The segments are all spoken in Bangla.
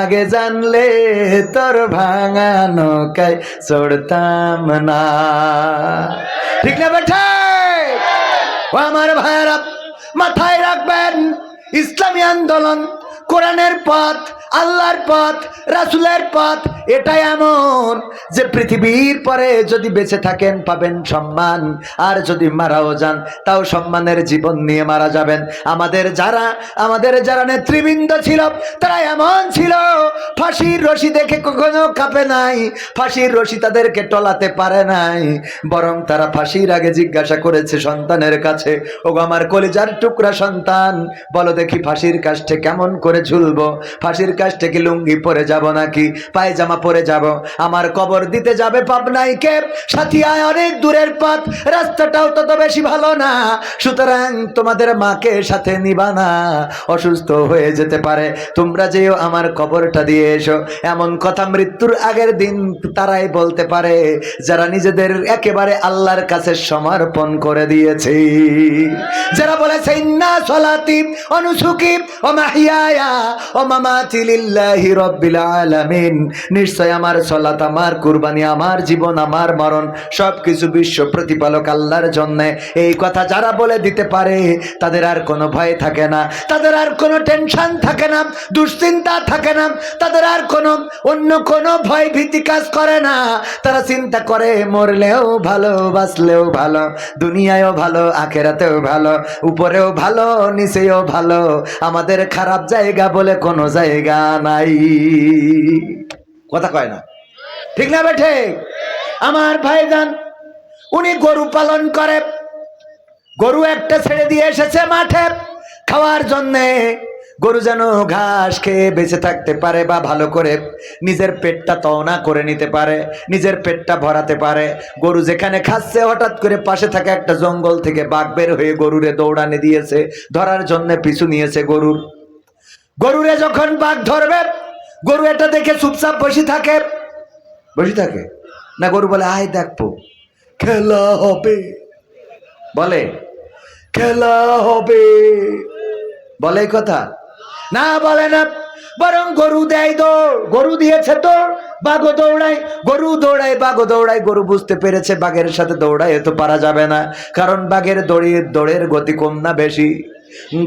আগে জানলে তোর ভাঙা নৌকায় চড়তাম না। ঠিক না বেঠে? ও আমার ভাইরা মাথায় রাখবেন, ইসলামী আন্দোলন, কোরআনের পথ, আল্লাহর পথ, রাসুলের পথ, এটাই এমন। যে পৃথিবীর পরে যদি বেঁচে থাকেন, পাবেন সম্মান। আর যদি মারাও যান, তাও সম্মানের জীবন নিয়ে মারা যাবেন। আমাদের যারা আমাদের যারা নেতৃবৃন্দ ছিল, তারা এমন ছিল, ফাঁসির রশি দেখে কখনো কাঁপে নাই। ফাঁসির রশি তাদেরকে টলাতে পারে নাই। বরং তারা ফাঁসির আগে জিজ্ঞাসা করেছে সন্তানের কাছে ও আমার কলিজার টুকরা সন্তান, বলো দেখি ফাঁসির কাজটা কেমন করে ঝুলবো? ফাঁসির কাজটা কি লুঙ্গি পরে যাব নাকি? পায়জামা পরে যাব? আমার কবর দিতে যাবে পাবনাইকে। সাথিয়ায় অনেক দূরের পথ, রাস্তাটাও তত বেশি ভালো না। সুতরাং তোমাদের মাকে সাথে নিবা না, অসুস্থ হয়ে যেতে পারে। তোমরা যেও আমার কবরটা দিয়ে এসো। এমন কথা মৃত্যুর আগের দিন তারাই বলতে পারে, যারা নিজেদের একেবারে আল্লাহর কাছে সমর্পণ করে দিয়েছে। যারা বলেছে, ইন্না সলাতি অনুসুকি ও মাহিয়ায়া ও মামাতি লিল্লাহি রব্বিল আলামিন। নিশ্চয় আমার সলাত আমার কুরবানি আমার জীবন, আমার মরণ, সবকিছু বিশ্ব প্রতিপালক আল্লাহর জন্য। এই কথা যারা বলে দিতে পারে, তাদের আর কোনো ভয় থাকে না। তাদের আর কোনো টেনশন থাকে না, দুশ্চিন্তা থাকে না। তাদের আর কোনো, অন্য কোনো ভয় ভীতি কাজ করে না। তারা চিন্তা করে, মরলেও ভালো, বাঁচলেও ভালো, দুনিয়ায়ও ভালো, আখেরাতেও ভালো, উপরেও ভালো, নিচেও ভালো। আমাদের খারাপ জায়গা বলে কোনো জায়গা নাই। কথা কয় না। ঠিক না বেঠে আমার ভাইজান, উনি গরু পালন করে। গরু একটা ছেড়ে দিয়ে এসেছে মাঠে। খাওয়ার জন্যে গরু যেন ঘাস খেয়ে বেঁচে থাকতে পারে বা ভালো করে নিজের পেটটা তওনা করে নিতে পারে, নিজের পেটটা ভরাতে পারে। গরু যেখানে খাচ্ছে, হঠাৎ করে পাশে থাকা একটা জঙ্গল থেকে বাঘ বের হয়ে গরুরে দৌড়ানে দিয়েছে, ধরার জন্য পিছু নিয়েছে গরুর। গরুরে যখন বাঘ ধরবে, গরু এটা দেখে চুপচাপ বসে থাকে। বসে থাকে। না গরু বলে, আয় দেখব। খেলা হবে। বলে। খেলা হবে। বলে কথা। না বলে না, বরং গরু দেয় দৌড়। গরু দিয়েছে দৌড় বাঘ দৌড়ায়। গরু দৌড়ায় বাঘ দৌড়ায়। গরু বুঝতে পেরেছে বাঘের সাথে দৌড়ায় তো পারা যাবে না। কারণ বাঘের দড়ির দৌড়ের গতি কম না বেশি।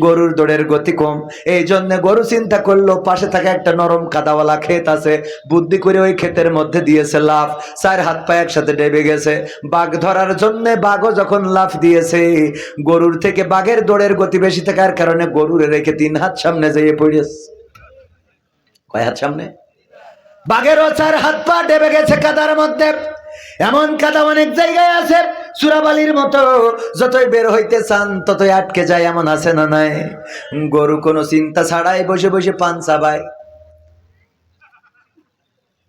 গরুর দৌড়ের গতি কম। এই জন্য গরু চিন্তা করল পাশে থাকা একটা নরম কাদাওয়ালা ক্ষেত আছে। বুদ্ধি করে ওই ক্ষেতের মধ্যে দিয়েছে লাফ। চার হাত পা একসাথে ডেবে গেছে। বাঘ ধরার জন্য বাঘও যখন লাফ দিয়েছে, গরুর থেকে বাঘের দৌড়ের গতি বেশি থাকার কারণে গরুর রেখে তিন হাত সামনে যেয়ে পড়েছে। কয় হাত সামনে? বাঘেরও চার হাত পা ডেবে গেছে কাদার মধ্যে। এমন কাদা অনেক জায়গায় আছে। সুরাবালির মতো যতই বের হইতে চান, ততই আটকে যায়, এমন আছে না নাই? গরু কোনো চিন্তা ছাড়াই বসে বসে পান চাবায়।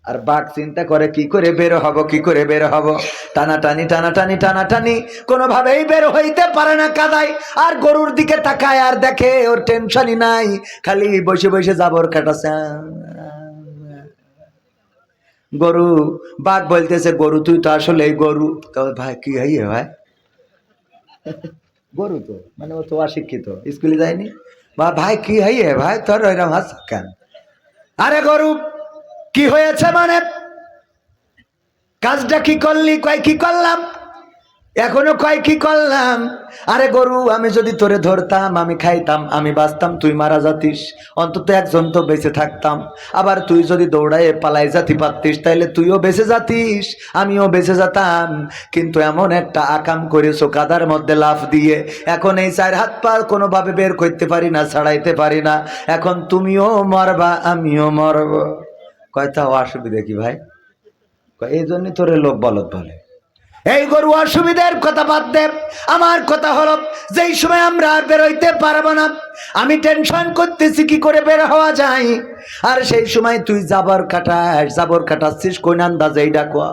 আর বাঘ চিন্তা করে, কি করে বের হব, কি করে বের হব? টানাটানি টানাটানি টানাটানি, কোনোভাবেই বের হইতে পারে না কাদায়। আর গরুর দিকে তাকায় আর দেখে ওর টেনশনই নাই, খালি বসে বসে জাবর কাটাছে। গরু বাঘ বলতেছে গরু তুই তো আসলে এই গরু। ভাই কি হাই ভাই? গরু তো মানে ও তো অশিক্ষিত স্কুলে যায়নি? বা ভাই কি হাই ভাই? তোর এরকম হাস কেন? আরে গরু কি হয়েছে মানে? কাজটা কি করলি? কয় কি করলাম? এখনও কয় কি করলাম? আরে গরু, আমি যদি তোরে ধরতাম, আমি খাইতাম, আমি বাঁচতাম, তুই মারা যাতিস। অন্তত একজন তো বেঁচে থাকতাম। আবার তুই যদি দৌড়ায় পালাই যাতি পারতিস, তাইলে তুইও বেঁচে যাতিস, আমিও বেঁচে যেতাম। কিন্তু এমন একটা আকাম করেছ কাদার মধ্যে লাফ দিয়ে। এখন এই চার হাত পা কোনোভাবে বের করতে পারি না, ছাড়াইতে পারি না। এখন তুমিও মরবা, আমিও মরব। কয়টা অসুবিধা কি ভাই। এই জন্যই তোরে লোক বলত বলে। এই গরু অসুবিধার কথা বাদ দে। আমার কথা হলো, যেই সময় আমরা আর বেরোইতে পারব না, আমি টেনশন করতেছি কি করে বের হওয়া যায়। আর সেই সময় তুই জাবর কাটাস, জাবর কাটাচ্ছিস, কোন আন্দাজে এই ডাকুয়া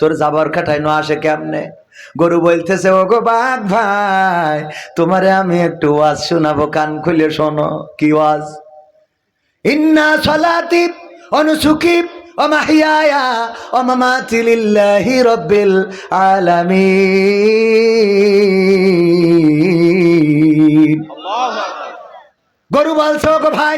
তোর জাবর কাটায় ন আসে কেমনে? গরু বলতেছে ও গো বাঘ ভাই, তোমারে আমি একটু ওয়াজ শোনাবো, কান খুলে শোনো, কি ওয়াজ? ইন্না সলাতি অনুসুকি অমাহিয়ায়া অমামাতি লিল্লাহি রব্বিল আলামিন। গরু বলছো ভাই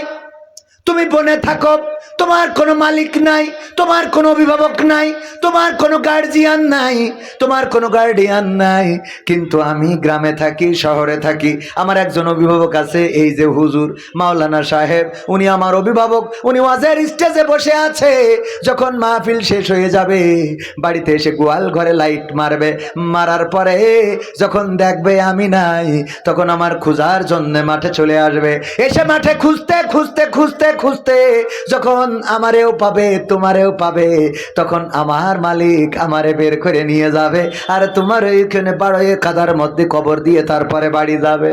তুমি বনে থাকো। তোমার কোনো মালিক নাই, তোমার কোনো অভিভাবক নাই, তোমার কোনো গার্জিয়ান নাই, তোমার কোনো গার্ডিয়ান নাই। কিন্তু আমি গ্রামে থাকি, শহরে থাকি, আমার একজন অভিভাবক আছে, এই যে হুজুর মাওলানা সাহেব, উনি আমার অভিভাবক, উনি ওয়াজের স্টেজে বসে আছে। যখন মাহফিল শেষ হয়ে যাবে, বাড়িতে এসে গোয়াল ঘরে লাইট মারবে। মারার পরে যখন দেখবে আমি নাই, তখন আমার খোঁজার জন্যে মাঠে চলে আসবে। এসে মাঠে খুঁজতে খুঁজতে খুঁজতে খুঁজতে যখন আমারেও পাবে, তোমারেও পাবে, তখন আমার মালিক আমারে বের করে নিয়ে যাবে আর তোমার ওইখানে বাড়ে কাদার মধ্যে কবর দিয়ে তারপরে বাড়ি যাবে।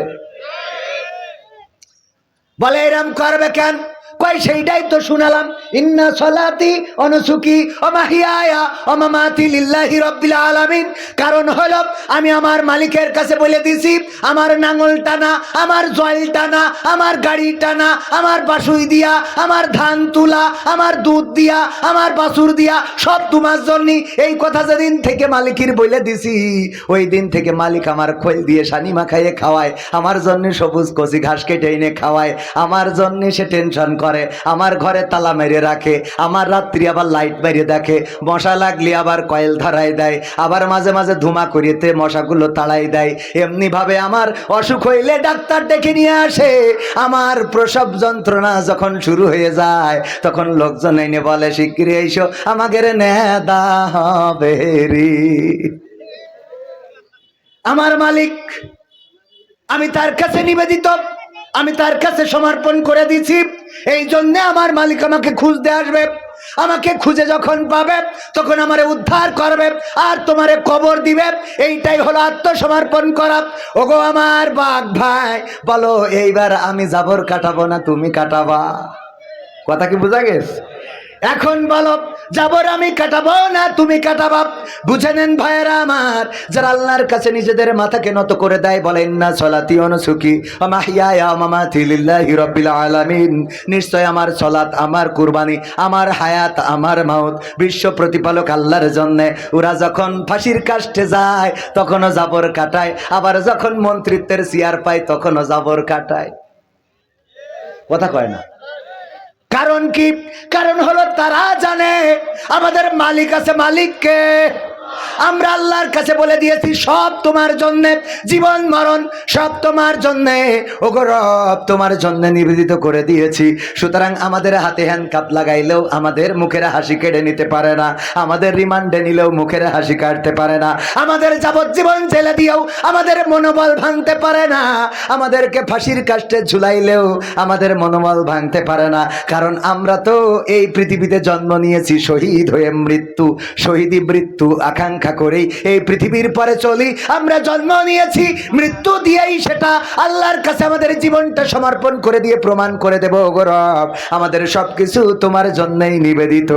বলে এরম করবে কেন? কই সেইটাই তো শুনালাম। ইন্না সলাতি অনুসুকি অমাহিয়ায়া অমামাতি লিল্লাহি রব্বিল আলামিন। কারণ হলো, আমি আমার মালিকের কাছে বলে দিছি, আমার নাঙল টানা, আমার জল টানা, আমার গাড়ি টানা, আমার বাসুই দিয়া, আমার ধান তুলা, আমার দুধ দিয়া, আমার বাসুর দিয়া, সব তোমার জন্য এই কথা যেদিন থেকে মালিকের বলে দিছি, ওই দিন থেকে মালিক আমার খোল দিয়ে সানি মাখাইয়ে খাওয়ায়। আমার জন্য সবুজ কচি ঘাস কেটে এনে খাওয়ায়। আমার জন্য সে টেনশন করে আমার ঘরে তালা মেরে রাখে, আমার রাত্রি আবার লাইট মেরে দেখে, মশা লাগলে আবার কয়েল ধরাই দেয়, আবার মাঝে মাঝে ধুমা করিতে মশাগুলো তাড়াই দেয়। এমনি ভাবে আমার অসুখ হইলে ডাক্তার ডেকে নিয়ে আসে। আমার প্রসব যন্ত্রণা যখন শুরু হয়ে যায়, তখন লোকজন এনে বলে শিগগিরি এসো আমাদের নেদা হবে আমার মালিক, আমি তার কাছে নিবেদিত। আমি তার কাছে সমর্পণ করে দিছি এই জন্যে আমার মালিক আমাকে খুঁজতে আসবে। আমাকে খুঁজে যখন পাবে, তখন আমার উদ্ধার করবে আর তোমারে কবর দিবে। এইটাই হলো আত্মসমর্পণ করা। ওগো আমার বাঘ ভাই, বলো, এইবার আমি জাবর কাটাবো না তুমি কাটাবা? কথা কি বোঝা গেছে? এখন বলো যাবর আমি কাটাবো না, তুমি কাটাবা। বুঝে নেন ভাইয়েরা আমার, যারা আল্লাহর কাছে নিজেদের মাথাকে নত করে দেয়, বলেন না, সলাতি আলামিন। নিশ্চয় আমার সলাত আমার কুরবানি, আমার হায়াত, আমার মাউত। বিশ্ব প্রতিপালক আল্লাহর জন্য, ওরা যখন ফাঁসির কাষ্টে যায়, তখনও জাবর কাটায়। আবার যখন মন্ত্রিত্বের চেয়ার পায়, তখনও জাবর কাটায়। কথা কয় না। কারণ কি? কারণ হলো তারা জানে আমাদের মালিক আছে মালিককে। আমরা আল্লাহর কাছে বলে দিয়েছি, সব তোমার জন্যে, জীবন, মরণ, সব তোমার জন্যে। ওগো রব, তোমার জন্য নিবেদিত করে দিয়েছি। সুতরাং আমাদের হাতে হ্যান্ড কাপ লাগাইলেও আমাদের মুখের হাসি কেড়ে নিতে পারে না। আমাদের রিমান্ডে নিলেও মুখের হাসি কাটতে পারে না। আমাদের যাবজ্জীবন জেলে দিয়েও আমাদের মনোবল ভাঙতে পারে না। আমাদেরকে ফাঁসির কাষ্টে ঝুলাইলেও আমাদের মনোবল ভাঙতে পারে না। কারণ আমরা তো এই পৃথিবীতে জন্ম নিয়েছি, শহীদ হয়ে মৃত্যু, শহীদি মৃত্যু, আকাঙ্ক্ষা করেই এই পৃথিবীর পরে চলি। আমরা জন্ম নিয়েছি, মৃত্যু দিয়েই সেটা আল্লাহর কাছে আমাদের জীবনটা সমর্পণ করে দিয়ে প্রমাণ করে দেব গৌরব আমাদের সবকিছু তোমার জন্যই নিবেদিত।